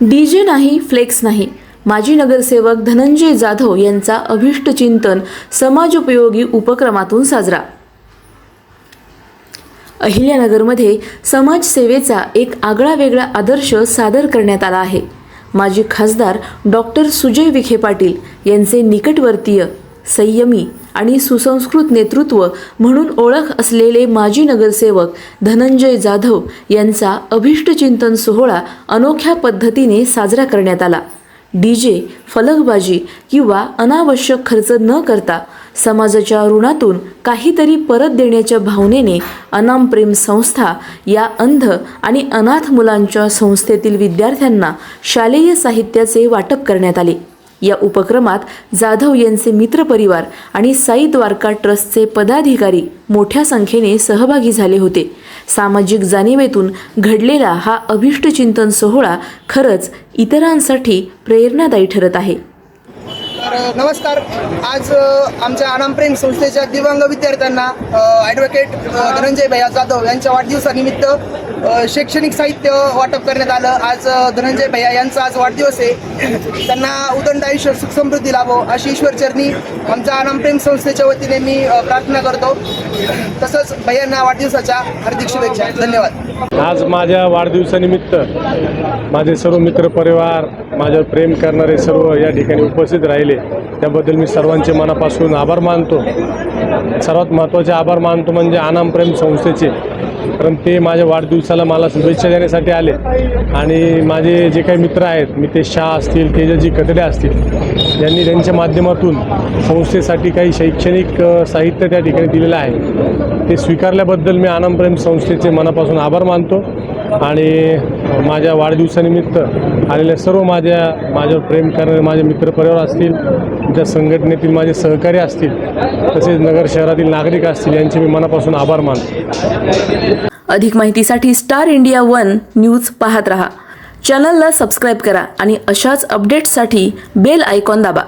DJ नाही flex नाही. माजी नगरसेवक धनंजय जाधव यांचा अभिष्ट चिंतन समाजोपयोगी उपक्रमातून साजरा. अहिल्यानगरमध्ये समाजसेवेचा एक आगळा वेगळा आदर्श सादर करण्यात आला आहे. माजी खासदार डॉक्टर सुजय विखे पाटील यांचे निकटवर्तीय संयमी आणि सुसंस्कृत नेतृत्व म्हणून ओळख असलेले माजी नगरसेवक धनंजय जाधव यांचा अभिष्टचिंतन सोहळा अनोख्या पद्धतीने साजरा करण्यात आला. डी जे फलकबाजी किंवा अनावश्यक खर्च न करता समाजाच्या ऋणातून काहीतरी परत देण्याच्या भावनेने अनाम प्रेम संस्था या अंध आणि अनाथ मुलांच्या संस्थेतील विद्यार्थ्यांना शालेय साहित्याचे वाटप करण्यात आले. या उपक्रमात जाधव यांचे मित्रपरिवार आणि साई द्वारका ट्रस्टचे पदाधिकारी मोठ्या संख्येने सहभागी झाले होते. सामाजिक जाणीवेतून घडलेला हा अभिष्टचिंतन सोहळा खरंच इतरांसाठी प्रेरणादायी ठरत आहे. नमस्कार आज आमच्या अनामप्रेम संस्थेच्या दिव्यांग विद्यार्थ्यांना ॲडव्होकेट धनंजय भैया जाधव यांच्या वाढदिवसानिमित्त शैक्षणिक साहित्य वाटप करण्यात आलं. आज धनंजय भैया यांचा आज वाढदिवस आहे. त्यांना उदंड आयुष्य सुख समृद्धी लाभो अशी ईश्वरचरणी आमच्या अनामप्रेम संस्थेच्या वतीने मी प्रार्थना करतो. तसंच भैयांना वाढदिवसाच्या हार्दिक शुभेच्छा. धन्यवाद. आज माझ्या वाढदिवसानिमित्त माझे सर्व मित्रपरिवार माझ्यावर प्रेम करणारे सर्व या ठिकाणी उपस्थित राहिले. त्याबद्दल मी सर्वांचे मनापासून आभार मानतो. सर्वात महत्त्वाचे आभार मानतो म्हणजे आनाम प्रेम संस्थेचे. कारण ते माझ्या वाढदिवसाला मला शुभेच्छा देण्यासाठी आले. आणि माझे जे काही मित्र आहेत मी ते शाह असतील तेजजी कतडे असतील यांनी त्यांच्या माध्यमातून संस्थेसाठी काही शैक्षणिक साहित्य त्या ठिकाणी दिलेलं आहे. ते स्वीकारल्याबद्दल मी आनंद प्रेम संस्थेचे मनापासून आभार मानतो. आणि माझ्या वाढदिवसानिमित्त आलेल्या सर्व माझ्या माझ्यावर प्रेम करणारे माझे मित्रपरिवार असतील त्या संघटनेतील माझे सहकारी असतील तसेच नगर शहरातील नागरिक असतील यांचे मी मनापासून आभार मानतो. अधिक माहितीसाठी स्टार इंडिया वन न्यूज पाहत रहा. चॅनलला सबस्क्राईब करा आणि अशाच अपडेट्ससाठी बेल आयकॉन दाबा.